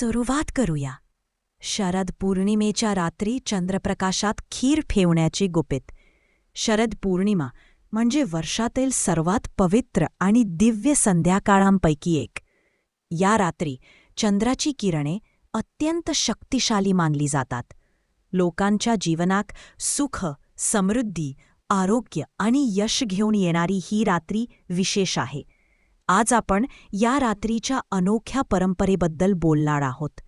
सुरुवात करूया. शरद पौर्णिमेच्या रात्री चंद्रप्रकाशात खीर ठेवण्याची गुपित. शरद पौर्णिमा म्हणजे वर्षातील सर्वात पवित्र आणि दिव्य संध्याकाळांपैकी एक. या रात्री चंद्राची किरणे अत्यंत शक्तिशाली मानली जातात. लोकांच्या जीवनात सुख समृद्धी आरोग्य आणि यश घेऊन येणारी ही रात्री विशेष आहे. आज आपण या रात्रीच्या अनोख्या परंपरेबद्दल बोलणार आहोत.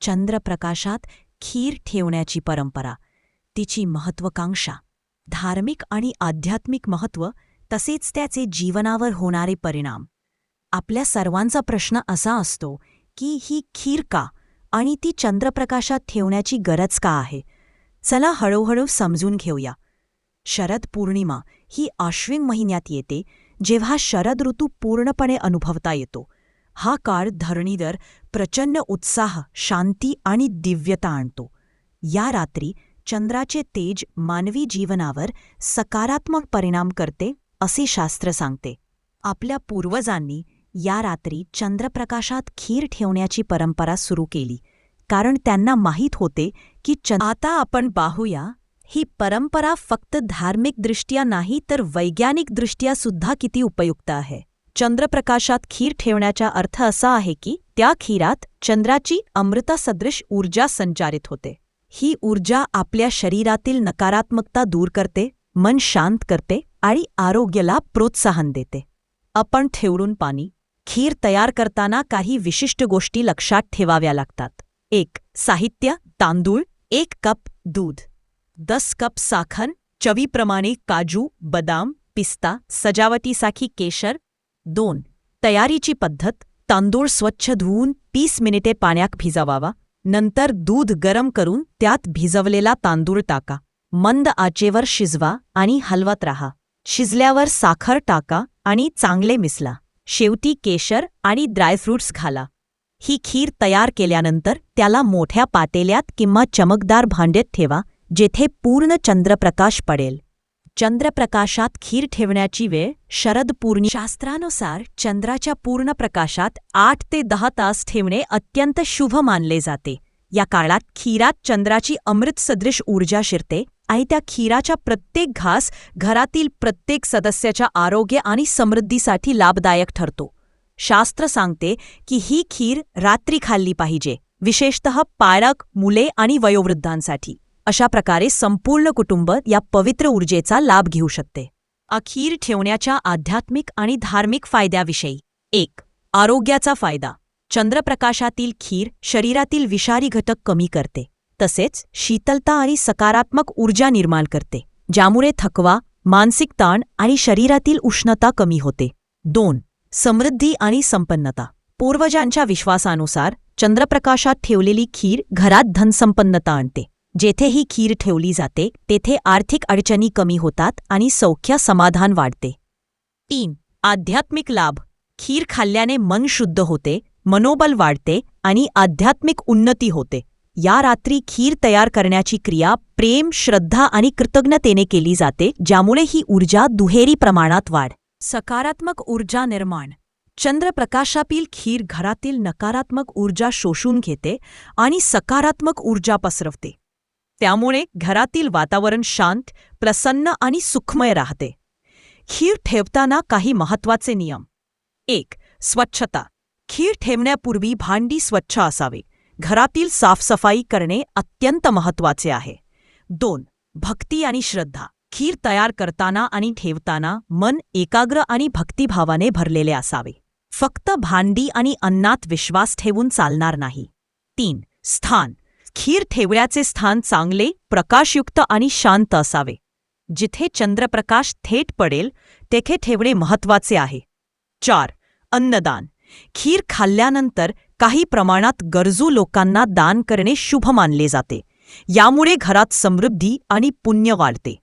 चंद्रप्रकाशात खीर ठेवण्याची परंपरा तिची महत्त्वाकांक्षा धार्मिक आणि आध्यात्मिक महत्त्व तसेच त्याचे जीवनावर होणारे परिणाम. आपल्या सर्वांचा प्रश्न असा असतो की ही खीर का आणि ती चंद्रप्रकाशात ठेवण्याची गरज का आहे? चला हळूहळू समजून घेऊया. शरद पौर्णिमा ही आश्विन महिन्यात येते जेव्हा शरद ऋतू पूर्णपणे अनुभवता येतो हा काळ धरणीदर प्रचंड उत्साह शांती आणि दिव्यता आणतो. या रात्री चंद्राचे तेज मानवी जीवनावर सकारात्मक परिणाम करते असे शास्त्र सांगते. आपल्या पूर्वजांनी या रात्री चंद्रप्रकाशात खीर ठेवण्याची परंपरा सुरू केली कारण त्यांना माहीत होते की चंद आता आपण पाहूया ही परंपरा फक्त धार्मिकदृष्ट्या नाही तर वैज्ञानिकदृष्ट्या सुद्धा किती उपयुक्त आहे. चंद्रप्रकाशात खीर ठेवण्याचा अर्थ असा आहे की त्या खीरात चंद्राची अमृतासदृश ऊर्जा संचारित होते. ही ऊर्जा आपल्या शरीरातील नकारात्मकता दूर करते मन शांत करते आणि आरोग्याला प्रोत्साहन देते. आपण ठेवडून पाणी खीर तयार करताना काही विशिष्ट गोष्टी लक्षात ठेवाव्या लागतात. एक साहित्य तांदूळ एक कप दूध. दस कप साखर चवीप्रमाणे काजू बदाम पिस्ता सजावटीसाठी केशर. दोन तयारीची पद्धत तांदूळ स्वच्छ धुवून तीस मिनिटे पाण्यात भिजवावा. नंतर दूध गरम करून त्यात भिजवलेला तांदूळ टाका. मंद आचेवर शिजवा आणि हलवत राहा. शिजल्यावर साखर टाका आणि चांगले मिसला. शेवटी केशर आणि ड्रायफ्रुट्स घाला. ही खीर तयार केल्यानंतर त्याला मोठ्या पातेल्यात किंवा चमकदार भांड्यात ठेवा. जेथे पूर्ण चंद्रप्रकाश पडेल. चंद्रप्रकाशात खीर ठेवण्याची वेळ शरद पूर्णी शास्त्रानुसार चंद्राच्या पूर्ण प्रकाशात आठ ते दहा तास ठेवणे अत्यंत शुभ मानले जाते. या काळात खीरात चंद्राची अमृतसदृश ऊर्जा शिरते आणि त्या खीराच्या प्रत्येक घास घरातील प्रत्येक सदस्याच्या आरोग्य आणि समृद्धीसाठी लाभदायक ठरतो. शास्त्र सांगते की ही खीर रात्री खाल्ली पाहिजे विशेषतः पाळक मुले आणि वयोवृद्धांसाठी. अशा प्रकारे संपूर्ण कुटुंब या पवित्र ऊर्जेचा लाभ घेऊ शकते. अखीर ठेवण्याच्या आध्यात्मिक आणि धार्मिक फायद्याविषयी. एक आरोग्याचा फायदा. चंद्रप्रकाशातील खीर शरीरातील विषारी घटक कमी करते. तसेच शीतलता आणि सकारात्मक ऊर्जा निर्माण करते ज्यामुळे थकवा मानसिक ताण आणि शरीरातील उष्णता कमी होते. दोन समृद्धी आणि संपन्नता. पूर्वजांच्या विश्वासानुसार चंद्रप्रकाशात ठेवलेली खीर घरात धनसंपन्नता आणते. जेथे ही खीर ठेवली जाते तेथे आर्थिक अडचणी कमी होतात आणि सौख्य समाधान वाढते. तीन. आध्यात्मिक लाभ. खीर खाल्ल्याने मन शुद्ध होते मनोबल वाढते आणि आध्यात्मिक उन्नती होते. या रात्री खीर तयार करण्याची क्रिया प्रेम श्रद्धा आणि कृतज्ञतेने केली जाते ज्यामुळे ही ऊर्जा दुहेरी प्रमाणात वाढ. सकारात्मक ऊर्जा निर्माण. चंद्रप्रकाशातील खीर घरातील नकारात्मक ऊर्जा शोषून घेते आणि सकारात्मक ऊर्जा पसरवते. त्यामुळे घरातील वातावरण शांत प्रसन्न आणि सुखमय राहते. खीर ठेवताना काही महत्त्वाचे नियम. एक स्वच्छता. खीर ठेवण्यापूर्वी भांडी स्वच्छ असावे. घरातील साफसफाई करणे अत्यंत महत्त्वाचे आहे. दोन भक्ती आणि श्रद्धा. खीर तयार करताना आणि ठेवताना मन एकाग्र आणि भक्तिभावाने भरलेले असावे. फक्त भांडी आणि अन्नात विश्वास ठेवून चालणार नाही. तीन स्थान. खीर ठेवण्याचे स्थान चांगले प्रकाशयुक्त आणि शांत असावे. जिथे चंद्रप्रकाश थेट पडेल तेथे ठेवणे महत्त्वाचे आहे. चार अन्नदान. खीर खाल्ल्यानंतर काही प्रमाणात गरजू लोकांना दान करणे शुभ मानले जाते. यामुळे घरात समृद्धी आणि पुण्य वाढते.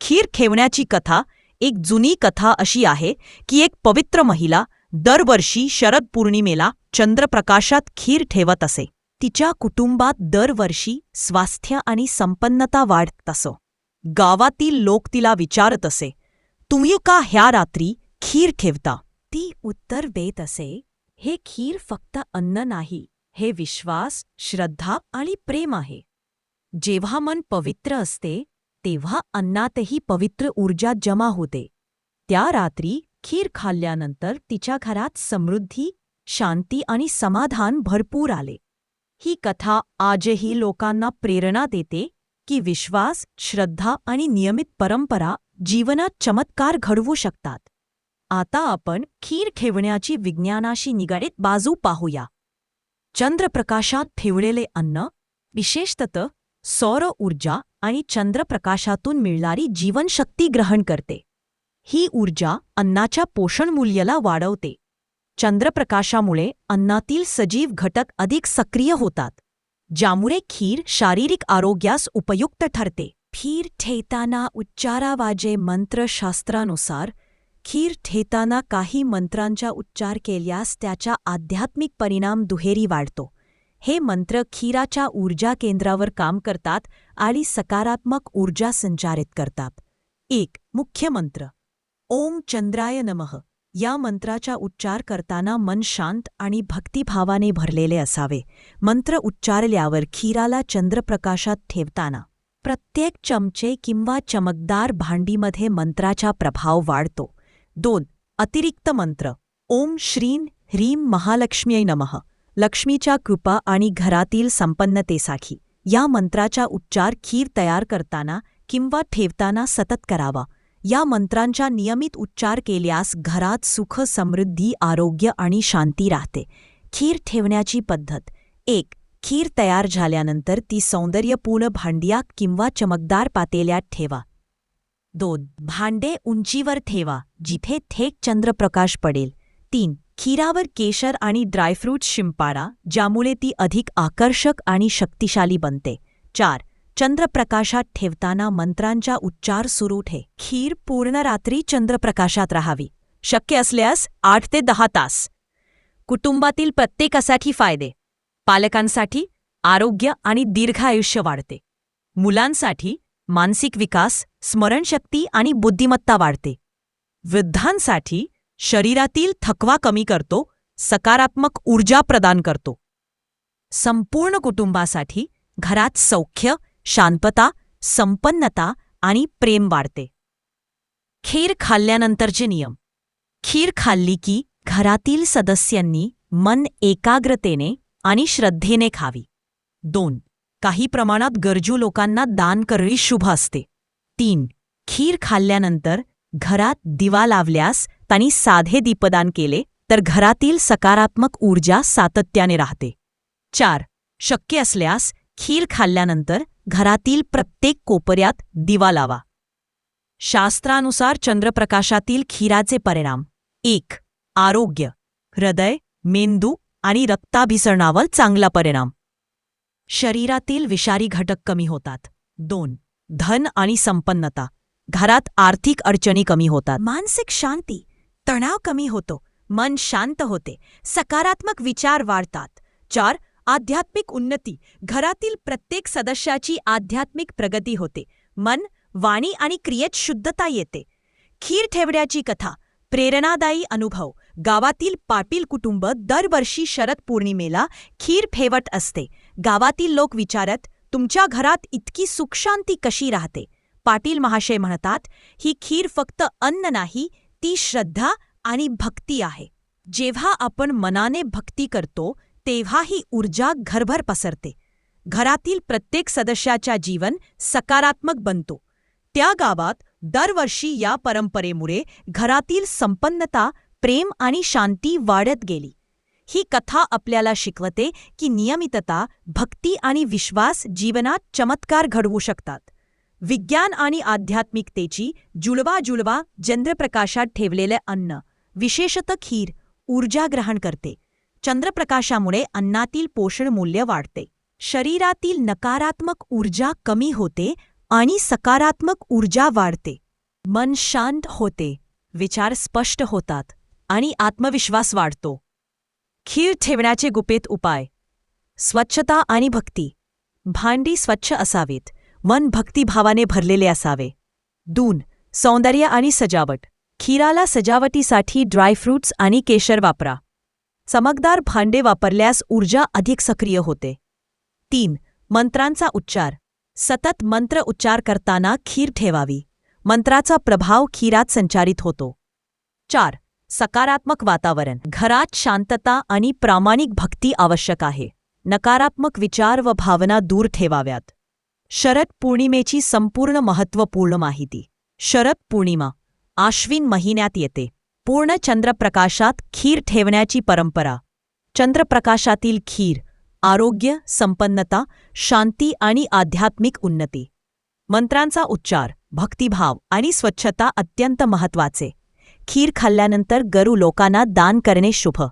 खीर ठेवण्याची कथा एक जुनी कथा अशी आहे की एक पवित्र महिला दरवर्षी शरद पौर्णिमेला चंद्रप्रकाशात खीर ठेवत असे. तिच्या कुटुंबात दरवर्षी स्वास्थ्य आणि संपन्नता वाढत असो. गावातील लोक तिला विचारत असे तुम्ही का ह्या रात्री खीर ठेवता? ती उत्तर देत असे हे खीर फक्त अन्न नाही हे विश्वास श्रद्धा आणि प्रेम आहे. जेव्हा मन पवित्र असते तेव्हा अन्नातही पवित्र ऊर्जा जमा होते. त्या रात्री खीर खाल्ल्यानंतर तिच्या घरात समृद्धी शांती आणि समाधान भरपूर आले. ही कथा आजही लोकांना प्रेरणा देते की विश्वास श्रद्धा आणि नियमित परंपरा जीवनात चमत्कार घडवू शकतात. आता आपण खीर ठेवण्याची विज्ञानाशी निगडीत बाजू पाहूया. चंद्रप्रकाशात ठेवलेले अन्न विशेषतः सौर ऊर्जा आणि चंद्रप्रकाशातून मिळणारी जीवनशक्ती ग्रहण करते. ही ऊर्जा अन्नाच्या पोषणमूल्याला वाढवते. चंद्रप्रकाशामुळे अन्नातील सजीव घटक अधिक सक्रिय होतात ज्यामुळे खीर शारीरिक आरोग्यास उपयुक्त ठरते. खीर ठेताना उच्चारावाजे मंत्रशास्त्रानुसार खीर ठेताना काही मंत्रांचा उच्चार केल्यास त्याचा आध्यात्मिक परिणाम दुहेरी वाढतो. हे मंत्र खीराच्या ऊर्जा केंद्रावर काम करतात आणि सकारात्मक ऊर्जा संचारित करतात. एक मुख्य मंत्र. ओम चंद्राय नमः. या मंत्राचा उच्चार करताना मन शांत आणि भक्तिभावाने भरलेले असावे. मंत्र उच्चारल्यावर खीराला चंद्रप्रकाशात ठेवताना प्रत्येक चमचे किंवा चमकदार भांडीमध्ये मंत्राचा प्रभाव वाढतो. दोन अतिरिक्त मंत्र. ओम श्रीं ह्रीं महालक्ष्म्यै नमः. लक्ष्मीच्या कृपा आणि घरातील संपन्नतेसाठी या मंत्राचा उच्चार खीर तयार करताना किंवा ठेवताना सतत करावा. या मंत्रांचा नियमित उच्चार केल्यास घरात सुख समृद्धी आरोग्य आणि शांती राहते. खीर ठेवण्याची पद्धत. एक खीर तयार झाल्यानंतर ती सौंदर्यपूर्ण भांड्यात किंवा चमकदार पातेल्यात ठेवा. दोन भांडे उंचीवर ठेवा जिथे थेट चंद्रप्रकाश पडेल. तीन खीरावर केशर आणि ड्रायफ्रूट्स शिंपाडा ज्यामुळे ती अधिक आकर्षक आणि शक्तिशाली बनते. चार चंद्रप्रकाशात ठेवताना मंत्रांचा उच्चार सुरू ठे. खीर पूर्ण रात्री चंद्रप्रकाशात राहावी. शक्य असल्यास आठ ते दहा तास. कुटुंबातील प्रत्येकासाठी फायदे. पालकांसाठी आरोग्य आणि दीर्घ आयुष्य वाढते. मुलांसाठी मानसिक विकास स्मरणशक्ती आणि बुद्धिमत्ता वाढते. वृद्धांसाठी शरीरातील थकवा कमी करतो सकारात्मक ऊर्जा प्रदान करतो. संपूर्ण कुटुंबासाठी घरात सौख्य शांतता संपन्नता आणि प्रेम वाढते. खीर खाल्ल्यानंतरचे नियम. खीर खाल्ली की घरातील सदस्यांनी मन एकाग्रतेने आणि श्रद्धेने खावी. दोन. काही प्रमाणात गरजू लोकांना दान करणे शुभ असते. तीन. खीर खाल्ल्यानंतर घरात दिवा लावल्यास त्यांनी साधे दीपदान केले तर घरातील सकारात्मक ऊर्जा सातत्याने राहते. चार. शक्य असल्यास खीर खाल्ल्यानंतर घरातील प्रत्येक कोपऱ्यात दिवा लावा. शास्त्रानुसार चंद्रप्रकाशातील खीराचे परिणाम. एक आरोग्य. हृदय मेंदू आणि रक्ताभिसरणावर चांगला परिणाम. शरीरातील विषारी घटक कमी होतात. दोन धन आणि संपन्नता. घरात आर्थिक अडचणी कमी होतात. मानसिक शांती. तणाव कमी होतो. मन शांत होते. सकारात्मक विचार वाढतात. चार आध्यात्मिक उन्नती घरातील प्रत्येक सदस्याची आध्यात्मिक प्रगती होते. मन वाणी आणि क्रियेत शुद्धता येते. खीर ठेवण्याची कथा प्रेरणादायी अनुभव गावातील पाटील कुटुंब दरवर्षी शरद पौर्णिमेला खीर फेवट असते. गावातील लोक विचारत तुमच्या घरात इतकी सुखशांती कशी राहते? पाटील महाशय म्हणतात ही खीर फक्त अन्न नाही ती श्रद्धा आणि भक्ती आहे. जेव्हा आपण मनाने भक्ती करतो तेव्हा ही ऊर्जा घरभर पसरते. घरातील प्रत्येक सदस्याच्या जीवन सकारात्मक बनतो. त्या गावात दरवर्षी या परंपरेमुळे घरातील संपन्नता प्रेम आणि शांती वाढत गेली. ही कथा आपल्याला शिकवते की नियमितता भक्ती आणि विश्वास जीवनात चमत्कार घडवू शकतात. विज्ञान आणि आध्यात्मिकतेची जुळवा जुळवा चंद्रप्रकाशात ठेवलेले अन्न विशेषतः खीर ऊर्जा ग्रहण करते. चंद्रप्रकाशामुळे अन्नातील पोषण मूल्य वाढते. शरीरातील नकारात्मक ऊर्जा कमी होते आणि सकारात्मक ऊर्जा वाढते. मन शांत होते विचार स्पष्ट होतात आणि आत्मविश्वास वाढतो. खीर ठेवण्याचे गुपित उपाय. स्वच्छता आणि भक्ती. भांडी स्वच्छ असावीत मन भक्तिभावाने भरलेले असावे. दून सौंदर्य आणि सजावट. खीराला सजावटीसाठी ड्रायफ्रूट्स आणि केशर वापरा. चमकदार भांडे वापरल्यास ऊर्जा अधिक सक्रिय होते. तीन मंत्रांचा उच्चार. सतत मंत्र उच्चार करताना खीर ठेवावी. मंत्राचा प्रभाव खीरात संचारित होतो. चार सकारात्मक वातावरण. घरात शांतता आणि प्रामाणिक भक्ती आवश्यक आहे. नकारात्मक विचार व भावना दूर ठेवाव्यात. शरद पौर्णिमेची संपूर्ण महत्त्वपूर्ण माहिती. शरद पौर्णिमा आश्विन महिन्यात येते. पूर्ण चंद्रप्रकाशात खीर ठेवण्याची परंपरा. चंद्रप्रकाशातील खीर आरोग्य संपन्नता शांती आणि आध्यात्मिक उन्नती. मंत्रांचा उच्चार भक्तिभाव आणि स्वच्छता अत्यंत महत्त्वाचे खीर खाल्ल्यानंतर गरू लोकांना दान करणे शुभ.